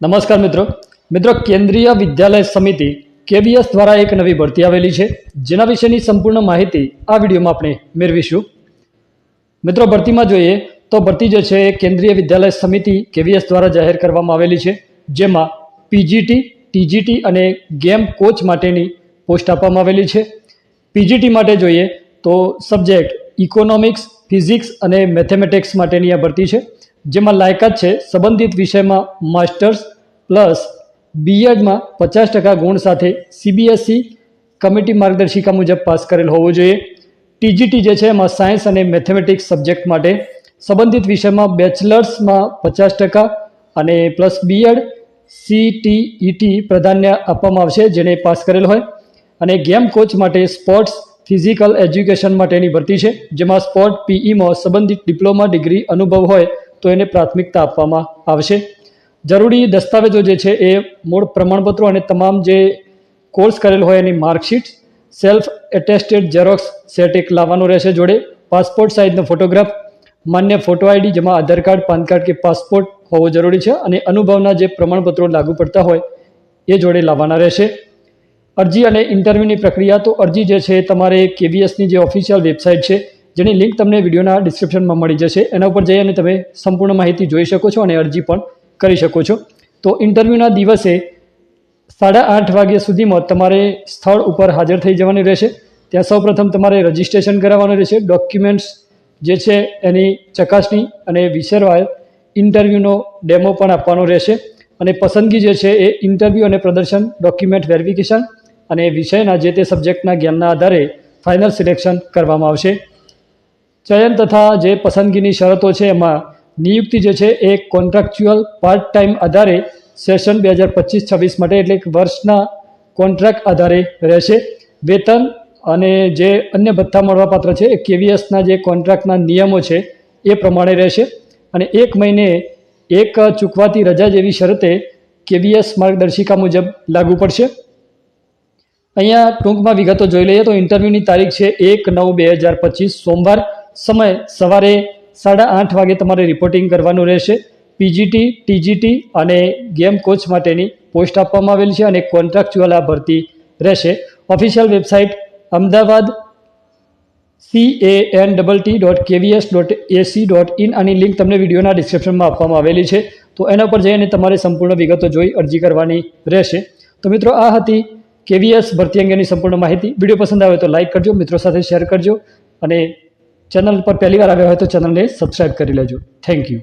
નમસ્કાર મિત્રો. મિત્રો, કેન્દ્રીય વિદ્યાલય સમિતિ કેવીએસ દ્વારા એક નવી ભરતી આવેલી છે. જેના વિશેની સંપૂર્ણ માહિતી આ વિડીયોમાં આપણે મેળવીશું. મિત્રો, ભરતીમાં જોઈએ તો ભરતી જે છે એ કેન્દ્રીય વિદ્યાલય સમિતિ કેવીએસ દ્વારા જાહેર કરવામાં આવેલી છે. જેમાં પીજીટી, ટીજીટી અને ગેમ કોચ માટેની પોસ્ટ આપવામાં આવેલી છે. પીજીટી માટે જોઈએ તો સબ્જેક્ટ ઇકોનોમિક્સ, ફિઝિક્સ અને મેથેમેટિક્સ માટેની આ ભરતી છે. જેમાં લાયકાત છે સંબંધિત વિષયમાં માસ્ટર્સ પ્લસ બીએડમાં પચાસ ટકા ગુણ સાથે સીબીએસઈ કમિટી માર્ગદર્શિકા મુજબ પાસ કરેલ હોવો જોઈએ. ટીજીટી જે છે એમાં સાયન્સ અને મેથેમેટિક્સ સબ્જેક્ટ માટે સંબંધિત વિષયમાં બેચલર્સમાં પચાસ ટકા અને પ્લસ બીએડ સીટીઈટી પ્રાધાન્ય આપવામાં આવશે જેને પાસ કરેલ હોય. અને ગેમ કોચ માટે સ્પોર્ટ્સ, ફિઝિકલ એજ્યુકેશન માટેની ભરતી છે, જેમાં સ્પોર્ટ પીઈમાં સંબંધિત ડિપ્લોમા, ડિગ્રી અનુભવ હોય તો એને પ્રાથમિકતા આપવામાં આવશે. જરૂરી દસ્તાવેજો જે છે એ મૂળ પ્રમાણપત્રો અને તમામ જે કોર્સ કરેલ હોય એની marksheet, self attested xerox set એક લાવવાનું રહેશે જોડે, પાસપોર્ટ સાઇઝનો ફોટોગ્રાફ, માન્ય ફોટો આઈડી જેમાં આધાર કાર્ડ, પાન કાર્ડ કે પાસપોર્ટ હોવો જરૂરી છે અને અનુભવના જે પ્રમાણપત્રો લાગુ પડતા હોય એ જોડે લાવવાના રહેશે. અરજી અને ઇન્ટરવ્યૂની પ્રક્રિયા, તો અરજી જે છે તમારે કેવીએસની જે ઓફિશિયલ વેબસાઇટ છે જેની લિંક તમને વિડીયોના ડિસ્ક્રિપ્શનમાં મળી જશે. એના ઉપર જઈ અને તમે સંપૂર્ણ માહિતી જોઈ શકો છો અને અરજી પણ કરી શકો છો. તો ઇન્ટરવ્યૂના દિવસે સાડા આઠ વાગ્યા સુધીમાં તમારે સ્થળ ઉપર હાજર થઈ જવાનું રહેશે. ત્યાં સૌપ્રથમ તમારે રજિસ્ટ્રેશન કરાવવાનું રહેશે. ડોક્યુમેન્ટ્સ જે છે એની ચકાસણી અને વિસરવાય ઇન્ટરવ્યૂનો ડેમો પણ આપવાનો રહેશે. અને પસંદગી જે છે એ ઇન્ટરવ્યૂ અને પ્રદર્શન ડોક્યુમેન્ટ વેરિફિકેશન અને વિષયના જે તે સબ્જેક્ટના જ્ઞાનના આધારે ફાઇનલ સિલેક્શન કરવામાં આવશે. ચયન તથા જે પસંદગીની શરતો છે એમાં નિયુક્તિ જે છે એ કોન્ટ્રાક્ચ્યુઅલ પાર્ટ ટાઈમ આધારે સેશન બે હજાર પચીસ છવ્વીસ માટે એટલે વર્ષના કોન્ટ્રાક્ટ આધારે રહેશે. વેતન અને જે અન્ય ભથ્થા મળવાપાત્ર છે એ કેવીએસના જે કોન્ટ્રાક્ટના નિયમો છે એ પ્રમાણે રહેશે. અને એક મહિને એક ચૂકવાતી રજા જેવી શરતે કેવીએસ માર્ગદર્શિકા મુજબ લાગુ પડશે. અહીંયા ટૂંકમાં વિગતો જોઈ લઈએ તો ઇન્ટરવ્યૂની તારીખ છે એક નવ બે હજાર પચીસ સોમવાર. સમય સવારે સાડા આઠ વાગે તમારે રિપોર્ટિંગ કરવાનું રહેશે. પીજીટી ટીજીટી અને ગેમ કોચ માટેની પોસ્ટ આપવામાં આવેલ છે અને કોન્ટ્રાક્ચ્યુઅલ આ ભરતી રહેશે. Official website Ahmedabad C A N double T dot KVS dot AC dot in આની લિંક તમને વિડીયોના ડિસ્ક્રિપ્શનમાં આપવામાં આવેલી છે. તો એના પર જઈને તમારે સંપૂર્ણ વિગતો જોઈ, અરજી કરવાની રહેશે. તો મિત્રો, આ હતી કેવીએસ ભરતી અંગેની સંપૂર્ણ માહિતી. વીડિયો પસંદ આવે તો લાઇક કરજો, મિત્રો સાથે શેર કરજો અને ચેનલ પર પહેલી વાર આવ્યા હોય તો ચેનલને સબસ્ક્રાઈબ કરી લેજો. Thank you